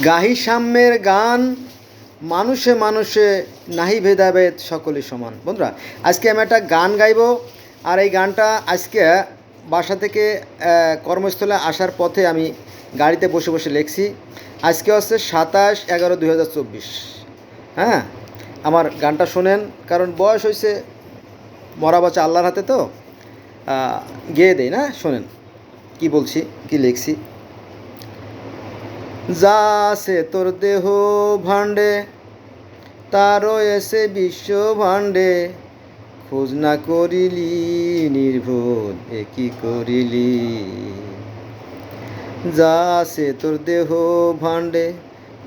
গাহি সাম্যের গান মানুষে মানুষে নাহি ভেদাভেদ সকলে সমান। বন্ধুরা, আজকে আমি একটা গান গাইবো, আর এই গানটা আজকে বাসা থেকে কর্মস্থলে আসার পথে আমি গাড়িতে বসে বসে লিখছি। আজকে হচ্ছে সাতাশ এগারো দুই হাজার চব্বিশ। হ্যাঁ আমার গানটা শোনেন, কারণ বয়স হয়েছে মরা বাচ্চা আল্লাহর হাতে তো গেয়ে দেই না, শোনেন। কি বলছি, কি লিখছি? যা আছে তোর দেহ ভাণ্ডে, তারও এসে বিশ্ব ভাণ্ডে। খোঁজ না করিলি নির্ভোধ এ কি করিলি? যা আছে তোর দেহ ভাণ্ডে,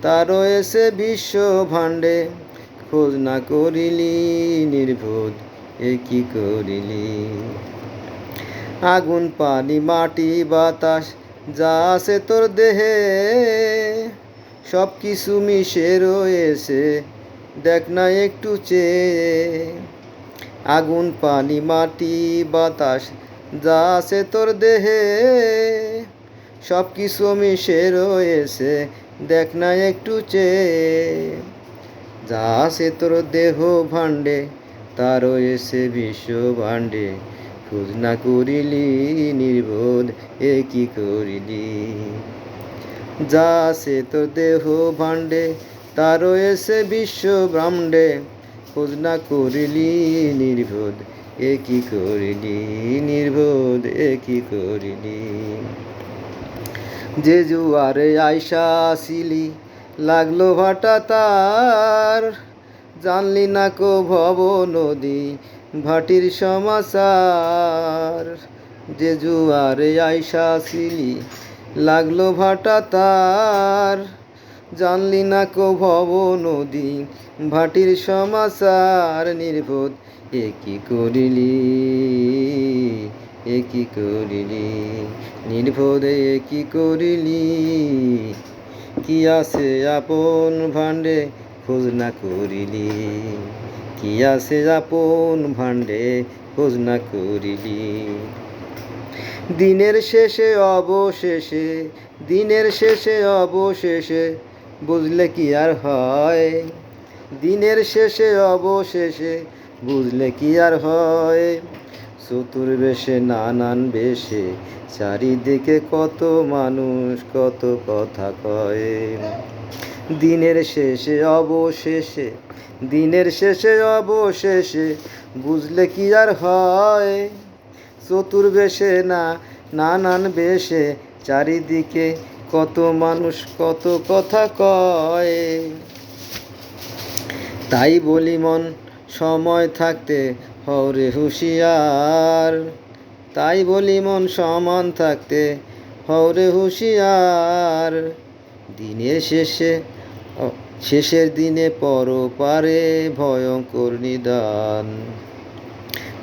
তারও এসে বিশ্ব ভাণ্ডে। খোঁজ না করিলি নির্বোধ এ কি করিলি? আগুন, পানি, মাটি, বাতাস যা আছে তোর দেহে সব কিছু মিশে রয়েছে, দেখ না একটু চেয়ে। আগুন, পানি, মাটি, বাতাস, যা আছে তোর দেহে সব কিছু মিশে রয়েছে, দেখ না একটু চেয়ে। যা আছে তোর দেহ ভাণ্ডে তার রয়েছে বিশ্ব ভাণ্ডে। খোঁজ না করিলি, নির্বোধ এ কি করিলি? যা সে তো দেহ ভাণ্ডে তার রয়েছে বিশ্ব ব্রহ্মাণ্ডে খোঁজ না করিলি, নির্বোধ এ কি করিলি? নির্বোধ এ কি করিলি? যে জুয়ারে আইসা আসিলি, লাগল ভাটা তার। জানলি না কো ভব নদী ভাটির সমাচার। যে জুয়ারে আইসা আসিলি, লাগল ভাটা তার। জানলি না কো ভব নদী ভাটির সমাচার নির্বোধ। এ কি করিলি? এ কি করিলি? নির্বোধে এ কি করিলি? কি আছে আপন ভাণ্ডে? খোঁজ না করিলি। কি আছে আপন ভাণ্ডে খোঁজ না করিলি। দিনের শেষে, অবশেষে, দিনের শেষে, অবশেষে বুঝলে কি আর হয়? দিনের শেষে, অবশেষে বুঝলে কি আর হয়? চতুর্বেশে নানান বেশে, চারিদিকে কত মানুষ, কত কথা কয়। দিনের শেষে, অবশেষে, দিনের শেষে, অবশেষে বুঝলে কি আর হয়? চতুর্বেশে না, নানান বেশে, চারিদিকে কত মানুষ, কত কথা কয়। তাই বলি মন, সময় থাকতে হরে হুঁশিয়ার। তাই বলি মন, সমান থাকতে হরে হুঁশিয়ার। দিনের শেষে শেষের দিনে পর পারে ভয়ঙ্কর নিদান।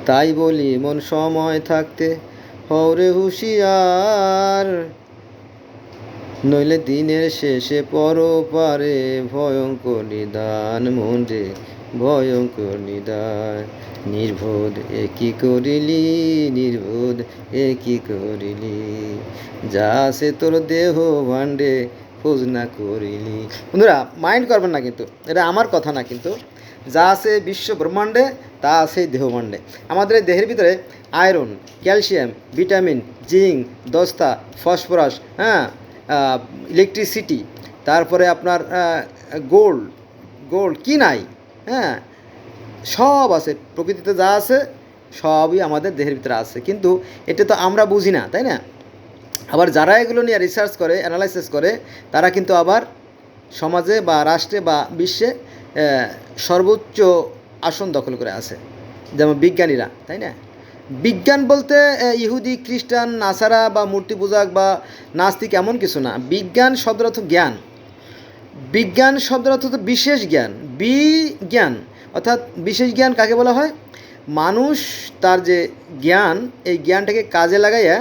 তাই বলি, মন সময় থাকতে হরে হুশিয়ার। নইলে দিনের শেষে পর পারে ভয়ঙ্কর নিদান, মন রে ভয়ঙ্কর নিদান। নির্বোধ এ করিলি, নির্বোধ এ করিলি? যা সে তোর দেহ ভাণ্ডে খোঁজ না করিলি। বন্ধুরা মাইন্ড করবেন না কিন্তু, এটা আমার কথা না কিন্তু। যা আছে বিশ্ব ব্রহ্মাণ্ডে, তা আছে দেহমাণ্ডে। আমাদের দেহের ভিতরে আয়রন ক্যালসিয়াম ভিটামিন জিঙ্ক দস্তা ফসফরাস হ্যাঁ ইলেকট্রিসিটি তারপরে আপনার গোল্ড গোল্ড কি নাই হ্যাঁ সব আছে। প্রকৃতিতে যা আছে, সবই আমাদের দেহের ভিতরে আছে। কিন্তু এটা তো আমরা বুঝি না, তাই না? আবার যারা এগুলো নিয়ে রিসার্চ করে অ্যানালাইসিস করে, তারা কিন্তু আবার সমাজে বা রাষ্ট্রে বা বিশ্বে সর্বোচ্চ আসন দখল করে আছে। যেমন বিজ্ঞানীরা, তাই না? বিজ্ঞান বলতে ইহুদি, খ্রিস্টান, নাসারা বা মূর্তি পূজক বা নাস্তিক এমন কিছু না। বিজ্ঞান শব্দের অর্থ জ্ঞান। বিজ্ঞান শব্দের অর্থ তো বিশেষ জ্ঞান। বিজ্ঞান, অর্থাৎ বিশেষ জ্ঞান কাকে বলা হয়? মানুষ তার যে জ্ঞান, এই জ্ঞানটাকে কাজে লাগাইয়া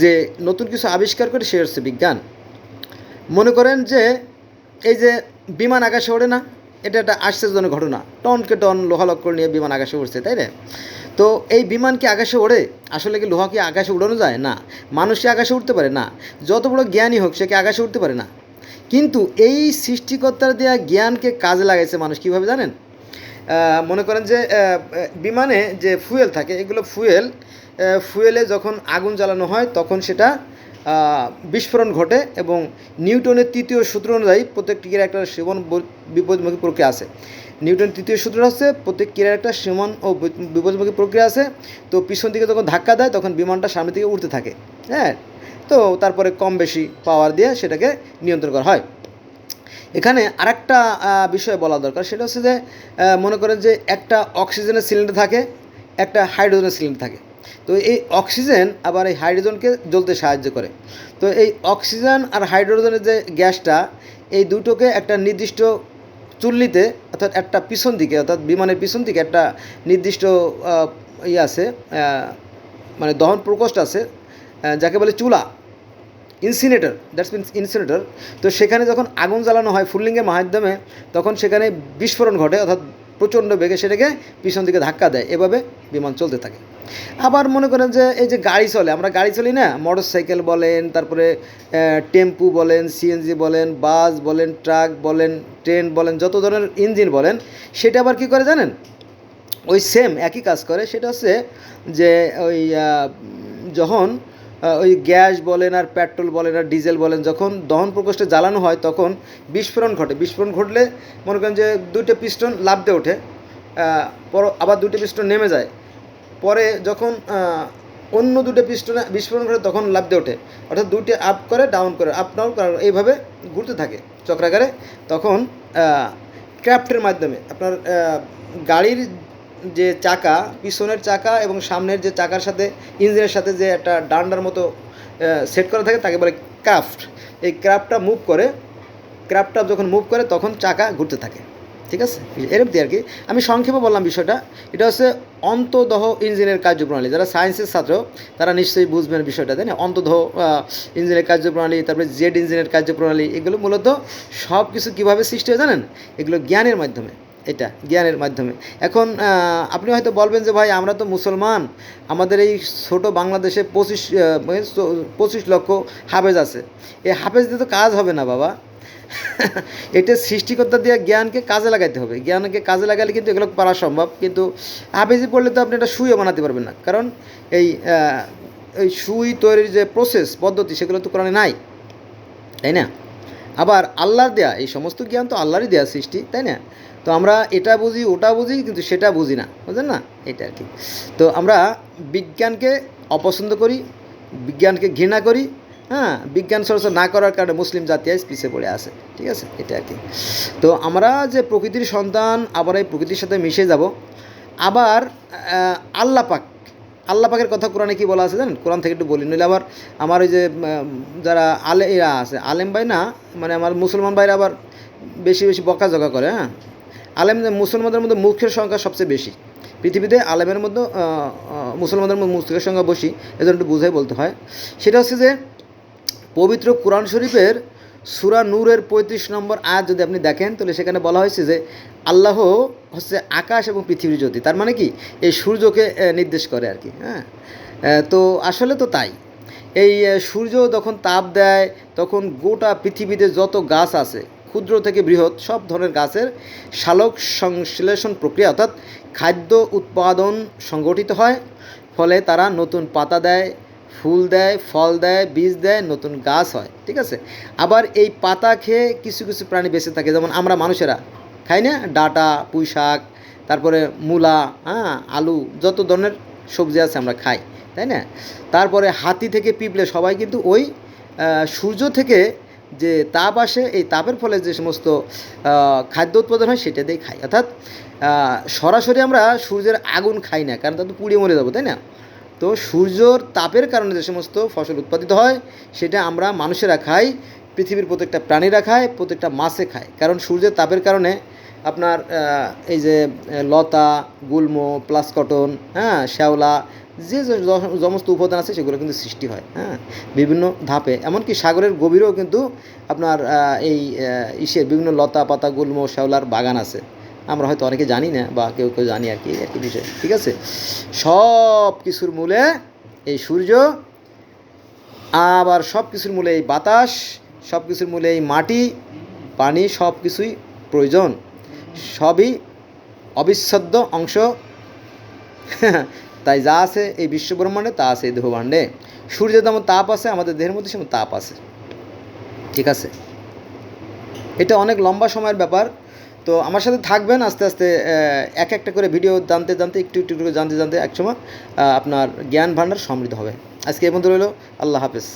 যে নতুন কিছু আবিষ্কার করে সে হচ্ছে বিজ্ঞান। মনে করেন যে এই যে বিমান আকাশে ওড়ে না, এটা একটা আশ্চর্যজনক ঘটনা। টনকে টন লোহালক্কর নিয়ে বিমান আকাশে উঠছে তাই না? তো এই বিমান কি আকাশে ওড়ে? আসলে কি লোহা কি আকাশে উড়ানো যায়? না। মানুষ কি আকাশে উঠতে পারে? না। যত বড় জ্ঞানী হোক, সে কি আকাশে উঠতে পারে না? কিন্তু এই সৃষ্টিকর্তার দেওয়া জ্ঞানকে কাজে লাগাইছে মানুষ কীভাবে জানেন? মনে করেন যে বিমানে যে ফুয়েল থাকে, এগুলো ফুয়েল ফুয়েলে যখন আগুন জ্বালানো হয়, তখন সেটা বিস্ফোরণ ঘটে এবং নিউটনের তৃতীয় সূত্র অনুযায়ী প্রত্যেক ক্রিয়ার একটা সেবন বিপদমুখী প্রক্রিয়া আছে। নিউটনের তৃতীয় সূত্র হচ্ছে, প্রত্যেক ক্রিয়ার একটা সমান ও বিপদমুখী প্রক্রিয়া আছে। তো পিছন দিকে যখন ধাক্কা দেয়, তখন বিমানটা সামনে দিকে উঠতে থাকে। হ্যাঁ? তো তারপরে কম বেশি পাওয়ার দিয়ে সেটাকে নিয়ন্ত্রণ করা হয়। এখানে আরেকটা বিষয় বলা দরকার। সেটা হচ্ছে যে মনে করেন যে একটা অক্সিজেনের সিলিন্ডার থাকে, একটা হাইড্রোজেনের সিলিন্ডার থাকে। তো এই অক্সিজেন আবার এই হাইড্রোজেনকে জ্বলতে সাহায্য করে। তো এই অক্সিজেন আর হাইড্রোজেনের যে গ্যাসটা, এই দুটোকে একটা নির্দিষ্ট চুল্লিতে অর্থাৎ একটা পিছন দিকে, অর্থাৎ বিমানের পিছন দিকে একটা নির্দিষ্ট ইয়ে আছে মানে দহন প্রকোষ্ঠ আছে যাকে বলে চুলা, ইনসিনেটর, দ্যাটস মিনস ইনসিনেটর। তো সেখানে যখন আগুন জ্বালানো হয় ফুললিংয়ের মাধ্যমে, তখন সেখানে বিস্ফোরণ ঘটে, অর্থাৎ প্রচণ্ড বেগে সেটাকে পিছন দিকে ধাক্কা দেয়। এভাবে বিমান চলতে থাকে। আবার মনে করেন যে এই যে গাড়ি চলে, আমরা গাড়ি চলি না মোটর সাইকেল বলেন, তারপরে টেম্পু বলেন সিএনজি বলেন, বাস বলেন, ট্রাক বলেন, ট্রেন বলেন, যত ধরনের ইঞ্জিন বলেন, সেটা আবার কী করে জানেন? ওই সেম একই কাজ করে, সেটা হচ্ছে যে ওই যখন ওই গ্যাস বলেন আর পেট্রোল বলেন আর ডিজেল বলেন, যখন দহন প্রকোষ্ঠে জ্বালানো হয়, তখন বিস্ফোরণ ঘটে। বিস্ফোরণ ঘটলে মনে করেন যে দুইটা পিস্টন লাফতে ওঠে পর আবার দুইটা পিস্টন নেমে যায়। পরে যখন অন্য দুটো পিস্টনে বিস্ফোরণ ঘটে, তখন লাফতে ওঠে। অর্থাৎ দুটি আপ করে, ডাউন করে, আপ ডাউন করে, এইভাবে ঘুরতে থাকে চক্রাকারে। তখন ক্র্যাফটের মাধ্যমে আপনার গাড়ির যে চাকা, পিছনের চাকা এবং সামনের যে চাকার সাথে, ইঞ্জিনের সাথে যে একটা ডান্ডার মতো সেট করা থাকে, তাকে বলে ক্রাফট এই ক্রাফটটা মুভ করে ক্রাফটটা যখন মুভ করে, তখন চাকা ঘুরতে থাকে। ঠিক আছে? এরকম দিয়ে আর কি আমি সংক্ষেপে বললাম বিষয়টা। এটা হচ্ছে অন্তদহ ইঞ্জিনের কার্যপ্রণালী। যারা সায়েন্সের ছাত্র, তারা নিশ্চয়ই বুঝবেন বিষয়টা, তাই না? অন্তদহ ইঞ্জিনের কার্যপ্রণালী, তারপরে জেড ইঞ্জিনের কার্যপ্রণালী, এগুলো মূলত সব কিছু কীভাবে সৃষ্টি হয় জানেন? এগুলো জ্ঞানের মাধ্যমে। এটা, জ্ঞানের মাধ্যমে। এখন আপনি হয়তো বলবেন যে, ভাই, আমরা তো মুসলমান। আমাদের এই ছোট বাংলাদেশে পঁচিশ মানে পঁচিশ লক্ষ হাফেজ আছে। এই হাফেজ দিয়ে তো কাজ হবে না, বাবা। এটা সৃষ্টিকর্তা দেওয়া জ্ঞানকে কাজে লাগাইতে হবে। জ্ঞানকে কাজে লাগালে কিন্তু এগুলো পারা সম্ভব। কিন্তু হাফেজি পড়লে তো আপনি এটা সুইও বানাতে পারবেন না। কারণ এই এই সুই তৈরির যে প্রসেস পদ্ধতি, সেগুলো তো কোরআনে নাই। তাই না? আবার আল্লাহর দেয়া, এই সমস্ত জ্ঞান তো আল্লাহরই দেয়া সৃষ্টি, তাই না? তো আমরা এটা বুঝি, ওটা বুঝি, কিন্তু সেটা বুঝি না। বুঝলেন না? এটা আর কি। তো আমরা বিজ্ঞানকে অপছন্দ করি, বিজ্ঞানকে ঘৃণা করি হ্যাঁ বিজ্ঞান চর্চা না করার কারণে মুসলিম জাতি আজ পিছিয়ে পড়ে আছে, ঠিক আছে? এটা আর কি। তো আমরা যে প্রকৃতির সন্তান, আবার এই প্রকৃতির সাথে মিশে যাব, আবার আল্লাহ পাক, আল্লাহ পাকের কথা কোরআনে কি বলা আছে জানেন? কোরআন থেকে একটু বলি, নইলে আবার আমার ওই যে যারা আলে, এরা আছে, আলেম ভাই না মানে আমার মুসলমান ভাইরা আবার বেশি বেশি বকাঝকা করে হ্যাঁ? আলেম মুসলমানদের মধ্যে মুখের সংখ্যা সবচেয়ে বেশি। পৃথিবীতে আলেমের মধ্যে মুসলমানদের মধ্যে মুখের সংখ্যা বেশি, এজন্য একটু বুঝাই বলতে হয়। সেটা হচ্ছে যে, পবিত্র কোরআন শরীফের সুরা নূরের পঁয়ত্রিশ নম্বর আয়াত যদি আপনি দেখেন, তাহলে সেখানে বলা হয়েছে যে, আল্লাহ হচ্ছে আকাশ এবং পৃথিবীর জ্যোতি। তার মানে কি? এই সূর্যকে নির্দেশ করে আর কি হ্যাঁ? তো আসলে তো তাই। এই সূর্য যখন তাপ দেয়, তখন গোটা পৃথিবীতে যত গাছ আছে ক্ষুদ্র থেকে বৃহৎ সব ধরনের গাছের সালোক সংশ্লেষণ প্রক্রিয়া অর্থাৎ খাদ্য উৎপাদন সংগঠিত হয়। ফলে তারা নতুন পাতা দেয়, ফুল দেয়, ফল দেয়, বীজ দেয়, নতুন গাছ হয়, ঠিক আছে? আবার এই পাতা খেয়ে কিছু কিছু প্রাণী বেঁচে থাকে, যেমন আমরা মানুষেরা খাই না? ডাটা পুঁই শাক তারপরে মূলা হ্যাঁ আলু, যত ধরনের সবজি আছে আমরা খাই, তাই না? তারপরে হাতি থেকে পিঁপড়ে, সবাই কিন্তু ওই সূর্য থেকে যে তাপ আসে, এই তাপের ফলে যে সমস্ত খাদ্য উৎপাদন হয় সেটা দিয়ে খাই। অর্থাৎ সরাসরি আমরা সূর্যের আগুন খাই না, কারণ তা তো পুড়িয়ে মরে যাব, তাই না? তো সূর্যর তাপের কারণে যে সমস্ত ফসল উৎপাদিত হয়, সেটা আমরা মানুষেরা খাই, পৃথিবীর প্রত্যেকটা প্রাণীরা খায়, প্রত্যেকটা মাছে খায়। কারণ সূর্যের তাপের কারণে আপনার এই যে, লতা, গুল্ম প্লাস কটন হ্যাঁ শ্যাওলা যে সমস্ত উপাদান আছে সেগুলো কিন্তু সৃষ্টি হয় হ্যাঁ? বিভিন্ন ধাপে। এমনকি সাগরের গভীরেও কিন্তু আপনার এই ইসের বিভিন্ন লতা পাতা, গুল্ম, শ্যাওলার বাগান আছে। আমরা হয়তো অনেকে জানি না বা কেউ কেউ জানি আর কি আর কি বিষয়, ঠিক আছে? সব কিছুর মূলে এই সূর্য, আবার সব কিছুর মূলে এই বাতাস, সব কিছুর মূলে এই মাটি, পানি, সব কিছুই প্রয়োজন। সবই অবিচ্ছেদ্য অংশ। তাই যা আছে এই বিশ্বব্রহ্মাণ্ডে, তা আছে এই দেহভাণ্ডে। সূর্যের যেমন তাপ আছে, আমাদের দেহের মধ্যে সেমন তাপ আছে। ঠিক আছে? এটা অনেক লম্বা সময়ের ব্যাপার। তো আমার সাথে থাকবেন আস্তে আস্তে এক একটা করে ভিডিও জানতে জানতে, একটু একটু করে জানতে জানতে একসময় আপনার জ্ঞান ভাণ্ডার সমৃদ্ধ হবে। আজকে এই বন্ধু রইল। আল্লাহ হাফেজ।